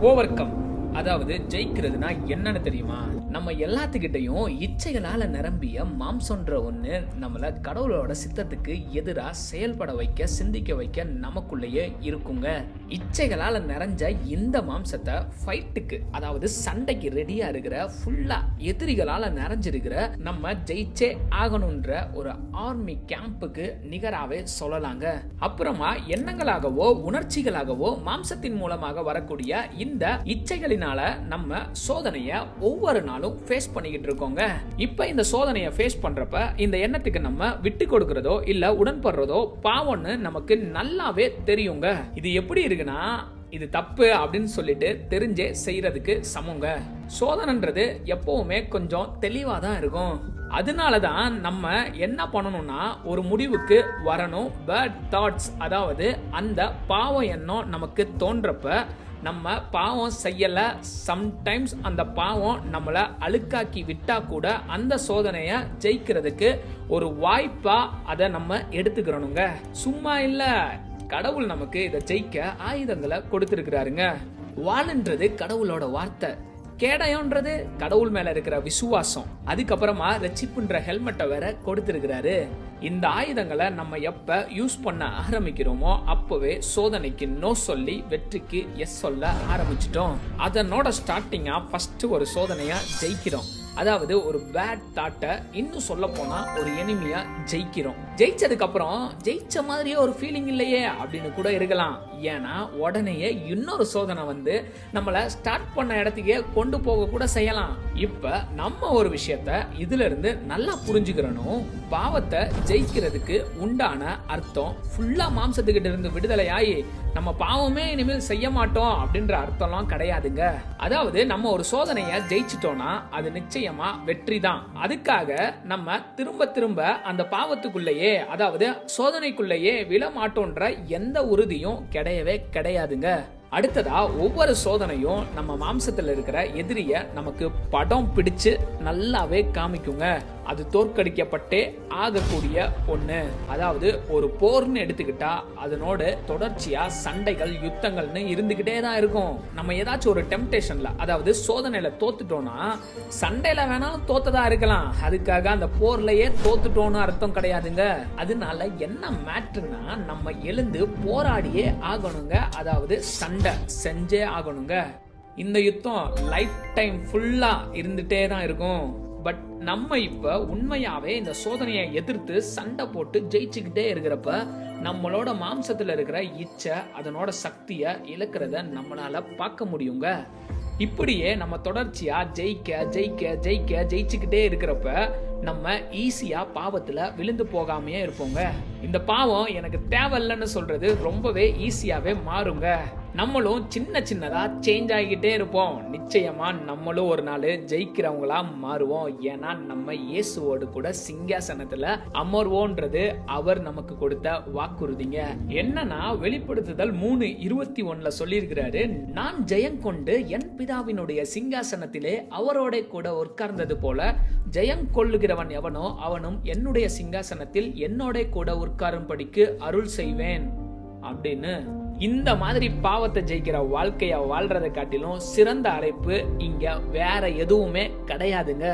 Over come அதாவது ஜெயிக்கிறதுனா என்னன்னு தெரியுமா? நம்ம எல்லாத்துக்கிட்டையும் இச்சைகளால் நிரம்பிய மாம்சன்ற ஒன்று நம்மளை கடவுளோட சித்தத்துக்கு எதிராக செயல்பட வைக்க சிந்திக்க வைக்க நமக்குள்ளேயே இருக்குங்க. இச்சைகளால் நிறைஞ்ச இந்த மாம்சத்தை ஃபைட்டுக்கு அதாவது சண்டைக்கு ரெடியாக இருக்கிற ஃபுல்லாக எதிரிகளால் நிறைஞ்சிருக்கிற நம்ம ஜெயிச்சே ஆகணுன்ற ஒரு ஆர்மி கேம்புக்கு நிகராகவே சொல்லலாங்க. அப்புறமா எண்ணங்களாகவோ உணர்ச்சிகளாகவோ மாம்சத்தின் மூலமாக வரக்கூடிய இந்த இச்சைகளினால நம்ம சோதனையை ஒவ்வொரு நாளும் ஃபேஸ் பண்ணிக்கிட்டு இருக்கோங்க. இப்போ இந்த சோதனையை ஃபேஸ் பண்ணுறப்ப இந்த எண்ணத்துக்கு நம்ம விட்டு கொடுக்கறதோ இல்லை உடன்படுறதோ பாவம்னு நமக்கு நல்லாவே தெரியுங்க. இது எப்படி இருக்குன்னா இது தப்பு அப்படின்னு சொல்லிட்டு தெரிஞ்சே செய்யறதுக்கு சமங்க. சோதனைன்றது எப்பவுமே கொஞ்சம் தெளிவாக தான் இருக்கும். அதனால தான் நம்ம என்ன பண்ணணும்னா ஒரு முடிவுக்கு வரணும். பேட் தாட்ஸ் அதாவது அந்த பாவ எண்ணம் நமக்கு தோன்றப்ப நம்ம பாவம் செய்யலை. சம்டைம்ஸ் அந்த பாவம் நம்மளை அழுக்காக்கி விட்டால் கூட அந்த சோதனையை ஜெயிக்கிறதுக்கு ஒரு வாய்ப்பாக அதை நம்ம எடுத்துக்கிறணுங்க. சும்மா இல்லை. கடவுள் நமக்கு இதை ஜெயிக்க ஆயுதங்களை கொடுத்துருக்கிறாருங்க. வாழ்ன்றது கடவுளோட வார்த்தை. கேடயம்ன்றது கடவுள் மேல இருக்கிற விசுவாசம். அதுக்கப்புறமா ரச்சிப்புன்ற ஹெல்மெட்டை வேற கொடுத்திருக்கிறாரு. இந்த ஆயுதங்களை நம்ம எப்ப யூஸ் பண்ண ஆரம்பிக்கிறோமோ அப்பவே சோதனைக்கு நோ சொல்லி வெற்றிக்கு எஸ் சொல்ல ஆரம்பிச்சிட்டோம். அதனோட ஸ்டார்டிங்கா ஃபர்ஸ்ட் ஒரு சோதனையா ஜெயிக்கிறோம். அதாவது ஒரு பேட் தாட்டை இன்னும் சொல்ல போனா ஒரு எனிமியா ஜெயிக்கிறோம். ஜெயிச்சதுக்கு அப்புறம் ஜெயிச்ச மாதிரியே ஒரு ஃபீலிங் இல்லையே அப்படின்னு கூட இருக்கலாம். ஏன்னா உடனேயே இன்னொரு சோதனை வந்து நம்மளை ஸ்டார்ட் பண்ண இடத்துக்கே கொண்டு போக கூட செய்யலாம். இப்ப நம்ம ஒரு விஷயத்த இதுல இருந்து நல்லா புரிஞ்சுக்கிறணும். பாவத்தை ஜெயிக்கிறதுக்கு உண்டான அர்த்தம் ஃபுல்லா மாம்சத்துக்கிட்ட இருந்து விடுதலையாயி நம்ம பாவமே இனிமேல் செய்ய மாட்டோம் அப்படின்ற அர்த்தம்லாம் கிடையாதுங்க. அதாவது நம்ம ஒரு சோதனையை ஜெயிச்சிட்டோம்னா அது நிச்சயமா வெற்றி தான் அதுக்காக நம்ம திரும்ப திரும்ப அந்த பாவத்துக்குள்ளேயே அதாவது சோதனைக்குள்ளேயே விழமாட்டோன்ற எந்த உறுதியும் கிடையவே கிடையாதுங்க. அடுத்ததா ஒவ்வொரு சோதனையும் நம்ம மாம்சத்தில் இருக்கிற எதிரிய நமக்கு படம் பிடிச்சு நல்லாவே காமிக்குங்க. அது தோற்கடிக்கப்பட்டே ஆகக்கூடிய ஒண்ணு. அதாவது ஒரு போர்னு எடுத்துக்கிட்டா அதனோட தொடர்ச்சியா சண்டைகள் யுத்தங்கள்னு இருந்துகிட்டே தான் இருக்கும். நம்ம ஏதாச்சும் ஒரு டெம்டேஷன்ல அதாவது சோதனையில தோத்துட்டோம்னா சண்டையில வேணாலும் தோத்ததா இருக்கலாம். அதுக்காக அந்த போர்லயே தோத்துட்டோம்னு அர்த்தம் கிடையாதுங்க. அதனால என்ன மேட்ருனா நம்ம எழுந்து போராடியே ஆகணுங்க. அதாவது சண்டை செஞ்சே ஆகணுங்க. இந்த யுத்தம் லைஃப் டைம் ஃபுல்லா இருந்துட்டே தான் இருக்கும். பட் நம்ம இப்ப உண்மையாவே இந்த சோதனையை எதிர்த்து சண்டை போட்டு ஜெயிச்சுக்கிட்டே இருக்கிறப்ப நம்மளோட மாம்சத்துல இருக்கிற இச்சை அதனோட சக்தியை இழக்கிறத நம்மளால பார்க்க முடியுங்க. இப்படியே நம்ம தொடர்ச்சியா ஜெயிக்க ஜெயிக்க ஜெயிக்க ஜெயிச்சுக்கிட்டே இருக்கிறப்ப நம்ம ஈஸியா பாவத்துல விழுந்து போகாமையே இருப்போங்க. இந்த பாவம் எனக்கு தேவையில்லைன்னு சொல்றது ரொம்பவே ஈஸியாவே மாறுங்க. நம்மளும் சின்ன சின்னதாக சேஞ்ச் ஆகிக்கிட்டே இருப்போம். நிச்சயமா நம்மளும் ஒரு நாள் ஜெயிக்கிறவங்களா மாறுவோம். ஏன்னா நம்ம இயேசுவோடு கூட சிங்காசனத்தில் அமர்வோன்றது அவர் நமக்கு கொடுத்த வாக்குறுதிங்க. என்னன்னா வெளிப்படுத்துதல் மூணு இருபத்தி ஒன்றில் சொல்லியிருக்கிறாரு நான் ஜெயம் கொண்டு என் பிதாவினுடைய சிங்காசனத்திலே அவரோட கூட உட்கார்ந்தது போல ஜெயம் கொள்ளுகிறவன் எவனோ அவனும் என்னுடைய சிங்காசனத்தில் என்னோட கூட உட்காரும்படிக்கு அருள் செய்வேன். அப்படின்னு இந்த மாதிரி பாவத்தை ஜெயிக்கிற வாழ்க்கையை வாழ்றதை காட்டிலும் சிறந்த அழைப்பு இங்க வேற எதுவுமே கிடையாதுங்க.